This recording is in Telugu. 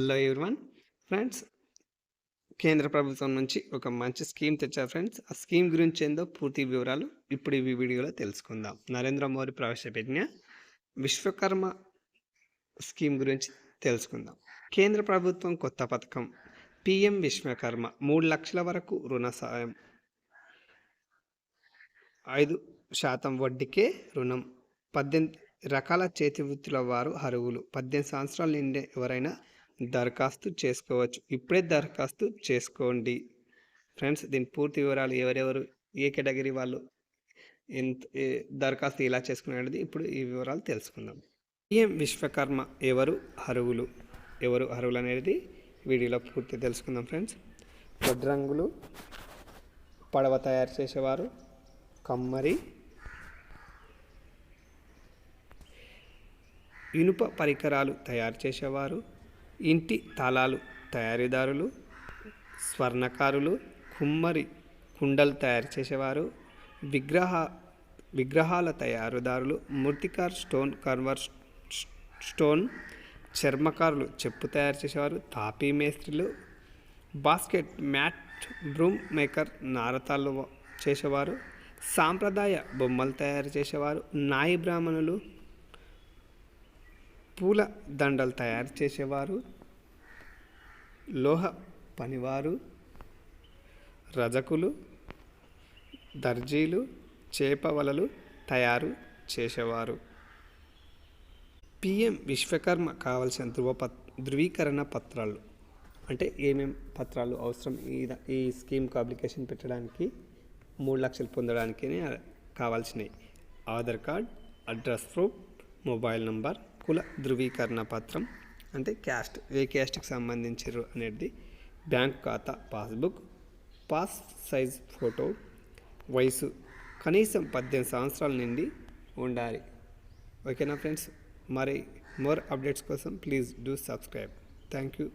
హలో వన్ ఫ్రెండ్స్ కేంద్ర ప్రభుత్వం నుంచి ఒక మంచి స్కీమ్ తెచ్చారు ఫ్రెండ్స్ ఆ స్కీమ్ గురించి ఏందో పూర్తి వివరాలు ఇప్పుడు ఈ వీడియోలో తెలుసుకుందాం. నరేంద్ర మోడీ ప్రవేశపెట్టిన విశ్వకర్మ స్కీమ్ గురించి తెలుసుకుందాం. కేంద్ర ప్రభుత్వం కొత్త పథకం. పిఎం విశ్వకర్మ మూడు లక్షల వరకు రుణ సాయం. ఐదు శాతం వడ్డీకే రుణం. పద్దెనిమిది రకాల చేతి వృత్తుల వారు అర్హులు. పద్దెనిమిది సంవత్సరాలు నిండే ఎవరైనా దరఖాస్తు చేసుకోవచ్చు. ఇప్పుడే దరఖాస్తు చేసుకోండి. ఫ్రెండ్స్ దీని పూర్తి వివరాలు ఎవరెవరు ఏ కేటగిరీ వాళ్ళు ఎంత దరఖాస్తు ఎలా చేసుకునేది ఇప్పుడు ఈ వివరాలు తెలుసుకుందాం. పిఎం విశ్వకర్మ ఎవరు అరువులు ఎవరు అరువులు అనేది వీడియోలో పూర్తి తెలుసుకుందాం ఫ్రెండ్స్. వడ్రంగులు పడవ తయారు చేసేవారు కమ్మరి ఇనుప పరికరాలు తయారు చేసేవారు ఇంటి తాళాలు తయారీదారులు స్వర్ణకారులు కుమ్మరి కుండలు తయారు చేసేవారు విగ్రహ విగ్రహాల తయారుదారులు మూర్తికార్ స్టోన్ కన్వర్ స్టోన్ చర్మకారులు చెప్పు తయారు చేసేవారు తాపీ మేస్త్రిలు బాస్కెట్ మ్యాట్ బ్రూమ్ మేకర్ నారతాలు చేసేవారు సాంప్రదాయ బొమ్మలు తయారు చేసేవారు నాయి బ్రాహ్మణులు పూల దండలు తయారు చేసేవారు. లోహ పనివారు రజకులు దర్జీలు చేప వలలు తయారు చేసేవారు. పిఎం విశ్వకర్మ కావలసిన ధృవ పత్ ధృవీకరణ పత్రాలు. అంటే ఏమేం పత్రాలు అవసరం? ఈ ఈ స్కీమ్కు అప్లికేషన్ పెట్టడానికి మూడు లక్షలు పొందడానికి కావాల్సినవి Aadhaar card address proof mobile number కుల ధృవీకరణ పత్రం అంటే క్యాస్ట్ ఏ క్యాస్ట్కి సంబంధించారు అనేది బ్యాంక్ ఖాతా పాస్బుక్ పాస్ సైజ్ ఫోటో వయసు కనీసం పద్దెనిమిది సంవత్సరాల నుండి ఉండాలి. ఓకేనా ఫ్రెండ్స్? మరి మోర్ అప్డేట్స్ కోసం please do subscribe. Thank you